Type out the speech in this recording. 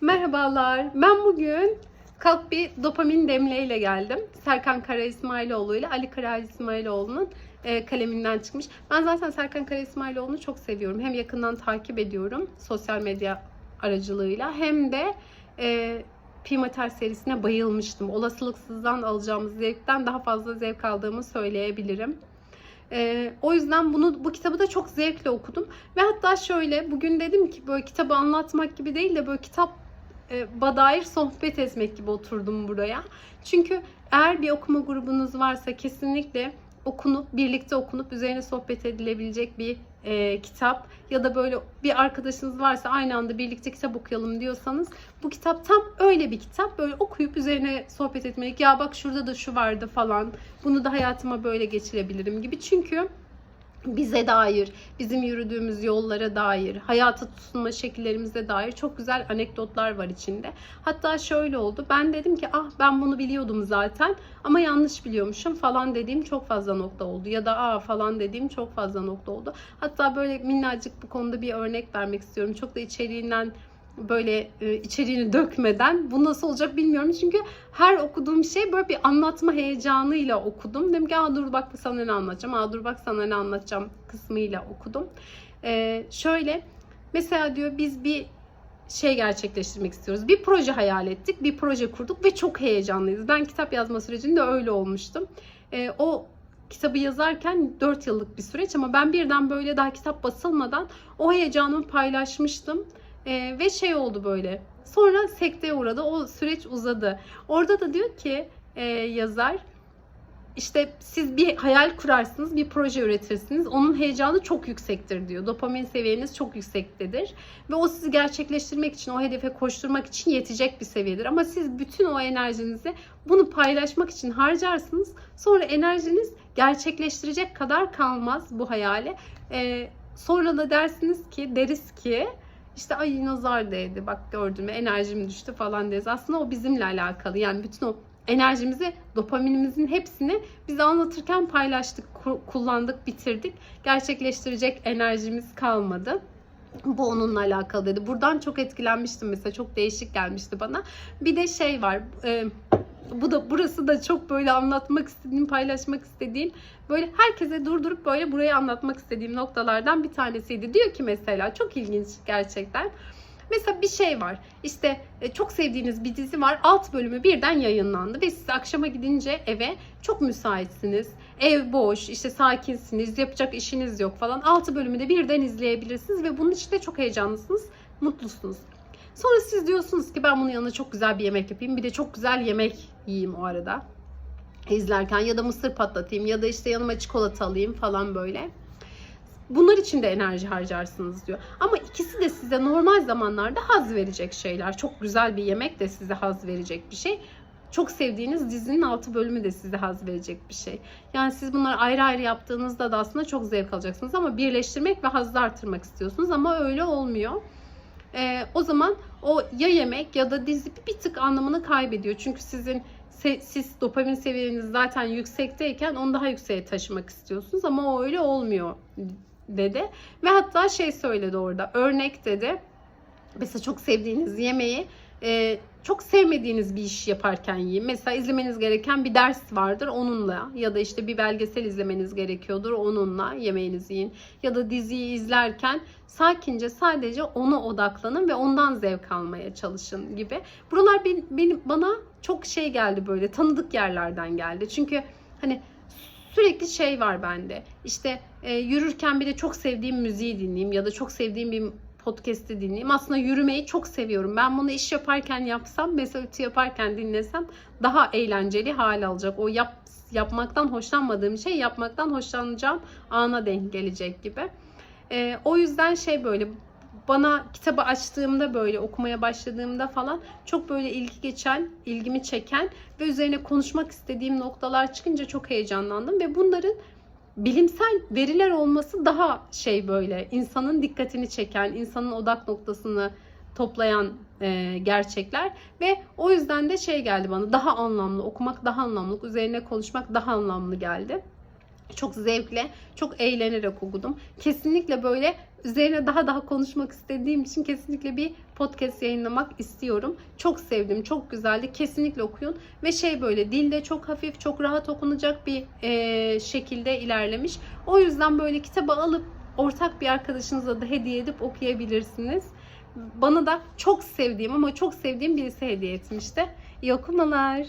Merhabalar. Ben bugün kalk bir dopamin demleğiyle geldim. Serkan Kara İsmailoğlu ile Ali Kara İsmailoğlu'nun e, kaleminden çıkmış. Ben zaten Serkan Kara İsmailoğlu'nu çok seviyorum. Hem yakından takip ediyorum sosyal medya aracılığıyla hem de e, Pimater serisine bayılmıştım. Olasılıksızdan alacağımız zevkten daha fazla zevk aldığımı söyleyebilirim. Ee, o yüzden bunu bu kitabı da çok zevkle okudum ve hatta şöyle bugün dedim ki böyle kitabı anlatmak gibi değil de böyle kitap e, dair sohbet etmek gibi oturdum buraya. Çünkü eğer bir okuma grubunuz varsa kesinlikle okunup birlikte okunup üzerine sohbet edilebilecek bir e, kitap ya da böyle bir arkadaşınız varsa aynı anda birlikte kitap okuyalım diyorsanız bu kitap tam öyle bir kitap. Böyle okuyup üzerine sohbet etmelik. Ya bak şurada da şu vardı falan. Bunu da hayatıma böyle geçirebilirim gibi. Çünkü bize dair, bizim yürüdüğümüz yollara dair, hayata tutunma şekillerimize dair çok güzel anekdotlar var içinde. Hatta şöyle oldu. Ben dedim ki ah ben bunu biliyordum zaten ama yanlış biliyormuşum falan dediğim çok fazla nokta oldu. Ya da aa falan dediğim çok fazla nokta oldu. Hatta böyle minnacık bu konuda bir örnek vermek istiyorum. Çok da içeriğinden böyle e, içeriğini dökmeden bu nasıl olacak bilmiyorum. Çünkü her okuduğum şey böyle bir anlatma heyecanıyla okudum. Dedim ki dur bak sana ne anlatacağım, aa dur bak sana ne anlatacağım kısmıyla okudum. Ee, şöyle mesela diyor biz bir şey gerçekleştirmek istiyoruz. Bir proje hayal ettik, bir proje kurduk ve çok heyecanlıyız. Ben kitap yazma sürecinde öyle olmuştum. Ee, o kitabı yazarken 4 yıllık bir süreç ama ben birden böyle daha kitap basılmadan o heyecanımı paylaşmıştım. Ee, ve şey oldu böyle. Sonra sekteye uğradı. O süreç uzadı. Orada da diyor ki e, yazar işte siz bir hayal kurarsınız, bir proje üretirsiniz. Onun heyecanı çok yüksektir diyor. Dopamin seviyeniz çok yüksektedir. Ve o sizi gerçekleştirmek için, o hedefe koşturmak için yetecek bir seviyedir. Ama siz bütün o enerjinizi bunu paylaşmak için harcarsınız. Sonra enerjiniz gerçekleştirecek kadar kalmaz bu hayale. Ee, sonra da dersiniz ki, deriz ki işte ay nazar değdi bak gördün mü enerjim düştü falan deriz. Aslında o bizimle alakalı. Yani bütün o enerjimizi, dopaminimizin hepsini bize anlatırken paylaştık, kullandık, bitirdik. Gerçekleştirecek enerjimiz kalmadı. Bu onunla alakalı dedi. Buradan çok etkilenmiştim mesela. Çok değişik gelmişti bana. Bir de şey var. E, bu da burası da çok böyle anlatmak istediğim, paylaşmak istediğim, böyle herkese durdurup böyle burayı anlatmak istediğim noktalardan bir tanesiydi. Diyor ki mesela çok ilginç gerçekten. Mesela bir şey var. İşte e, çok sevdiğiniz bir dizi var. Alt bölümü birden yayınlandı ve siz akşama gidince eve çok müsaitsiniz. Ev boş, işte sakinsiniz, yapacak işiniz yok falan. Altı bölümü de birden izleyebilirsiniz ve bunun için de çok heyecanlısınız, mutlusunuz. Sonra siz diyorsunuz ki ben bunun yanına çok güzel bir yemek yapayım. Bir de çok güzel yemek yiyeyim o arada. izlerken ya da mısır patlatayım ya da işte yanıma çikolata alayım falan böyle. Bunlar için de enerji harcarsınız diyor. Ama ikisi de size normal zamanlarda haz verecek şeyler. Çok güzel bir yemek de size haz verecek bir şey. Çok sevdiğiniz dizinin altı bölümü de size haz verecek bir şey. Yani siz bunları ayrı ayrı yaptığınızda da aslında çok zevk alacaksınız ama birleştirmek ve hazzı artırmak istiyorsunuz ama öyle olmuyor. Ee, o zaman o ya yemek ya da dizi bir tık anlamını kaybediyor. Çünkü sizin siz dopamin seviyeniz zaten yüksekteyken onu daha yükseğe taşımak istiyorsunuz ama o öyle olmuyor dedi. Ve hatta şey söyledi orada örnek dedi. Mesela çok sevdiğiniz yemeği e, çok sevmediğiniz bir iş yaparken yiyin. Mesela izlemeniz gereken bir ders vardır onunla ya da işte bir belgesel izlemeniz gerekiyordur onunla yemeğinizi yiyin. Ya da diziyi izlerken sakince sadece ona odaklanın ve ondan zevk almaya çalışın gibi. Buralar benim, bana çok şey geldi böyle tanıdık yerlerden geldi. Çünkü hani sürekli şey var bende. İşte e, yürürken bir de çok sevdiğim müziği dinleyeyim ya da çok sevdiğim bir podcast'i dinleyeyim. Aslında yürümeyi çok seviyorum. Ben bunu iş yaparken yapsam, mesela ütü yaparken dinlesem daha eğlenceli hal alacak. O yap, yapmaktan hoşlanmadığım şey yapmaktan hoşlanacağım ana denk gelecek gibi. E, o yüzden şey böyle bana kitabı açtığımda böyle okumaya başladığımda falan çok böyle ilgi geçen, ilgimi çeken ve üzerine konuşmak istediğim noktalar çıkınca çok heyecanlandım ve bunların bilimsel veriler olması daha şey böyle insanın dikkatini çeken, insanın odak noktasını toplayan e, gerçekler ve o yüzden de şey geldi bana daha anlamlı okumak daha anlamlı üzerine konuşmak daha anlamlı geldi. Çok zevkle, çok eğlenerek okudum. Kesinlikle böyle üzerine daha daha konuşmak istediğim için kesinlikle bir podcast yayınlamak istiyorum. Çok sevdim, çok güzeldi. Kesinlikle okuyun. Ve şey böyle dilde çok hafif, çok rahat okunacak bir eee, şekilde ilerlemiş. O yüzden böyle kitabı alıp ortak bir arkadaşınıza da hediye edip okuyabilirsiniz. Bana da çok sevdiğim ama çok sevdiğim birisi hediye etmişti. İyi okumalar.